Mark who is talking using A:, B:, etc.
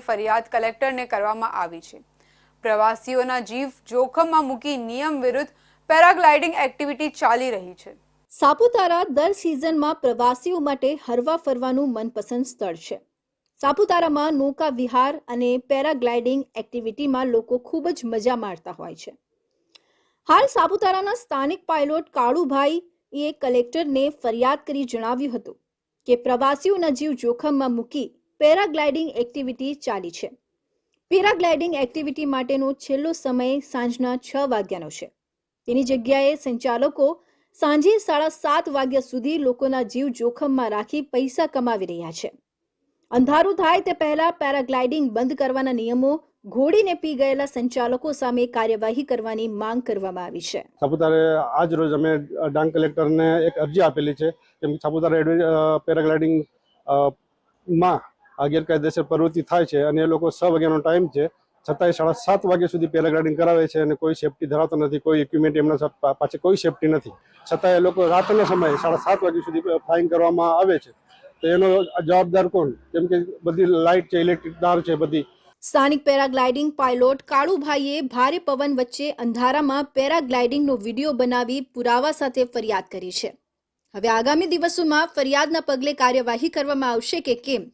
A: ફરિયાદ કલેક્ટરને કરવામાં આવી છે. પ્રવાસીઓના જીવ જોખમમાં મૂકી નિયમ વિરુદ્ધ પેરાગ્લાઇડિંગ એક્ટિવિટી ચાલી રહી છે.
B: સાપુતારા દર સિઝનમાં પ્રવાસીઓ માટે હરવા ફરવાનું મનપસંદ સ્થળ છે. સાપુતારામાં નૌકા વિહાર અને પેરાગ્લાઇડિંગ એક્ટિવિટીમાં લોકો ખૂબ જ મજા માણતા હોય છે. હાલ સાપુતારાના સ્થાનિક પાયલોટ કાળુભાઈ એ કલેક્ટરને ફરિયાદ કરી જણાવ્યું હતું કે પ્રવાસીઓના જીવ જોખમમાં મૂકી પેરાગ્લાઇડિંગ એક્ટિવિટી ચાલી છે. પેરાગ્લાઇડિંગ એક્ટિવિટી માટેનો છેલ્લો સમય સાંજના છ વાગ્યાનો છે. તેની જગ્યાએ સંચાલકો સાંજે સાડા સાત વાગ્યા સુધી લોકોના જીવ જોખમમાં રાખી પૈસા કમાવી રહ્યા છે. અંધારું થાય તે પહેલા પેરાગ્લાઇડિંગ બંધ કરવાના નિયમો ઘોડીને પી ગયેલા સંચાલકો સામે કાર્યવાહી કરવાની માંગ કરવામાં આવી છે.
C: સાપુતારે આજ રોજ અમે ડાંગ કલેક્ટરને એક અરજી આપેલી છે કેમ સાપુતારા પેરાગ્લાઇડિંગમાં આ ગેરકાયદેસર પ્રવૃત્તિ થાય છે અને એ લોકો છ વાગ્યાનો ટાઈમ છે. છતાંય સાડા સાત વાગ્યા સુધી પેરાગ્લાઇડિંગ કરાવે છે અને કોઈ સેફટી ધરાવતો નથી, કોઈ ઇક્વિપમેન્ટ એમના પાસે કોઈ સેફટી નથી. છતાં એ લોકો રાતના સમયે સાડા સાત વાગ્યા સુધી ફ્લાઇંગ કરવામાં આવે છે. તો એનો જવાબદાર કોણ? કેમ કે બધી લાઇટ છે ઇલેક્ટ્રિક તાર છે, બધી.
B: સ્થાનિક પેરાગ્લાઇડિંગ પાયલોટ કાળુભાઈએ ભારે પવન વચ્ચે અંધારામાં પેરાગ્લાઇડિંગનો વીડિયો બનાવી પુરાવા સાથે ફરિયાદ કરી છે. હવે આગામી દિવસોમાં ફરિયાદના પગલે કાર્યવાહી કરવામાં આવશે કે કેમ?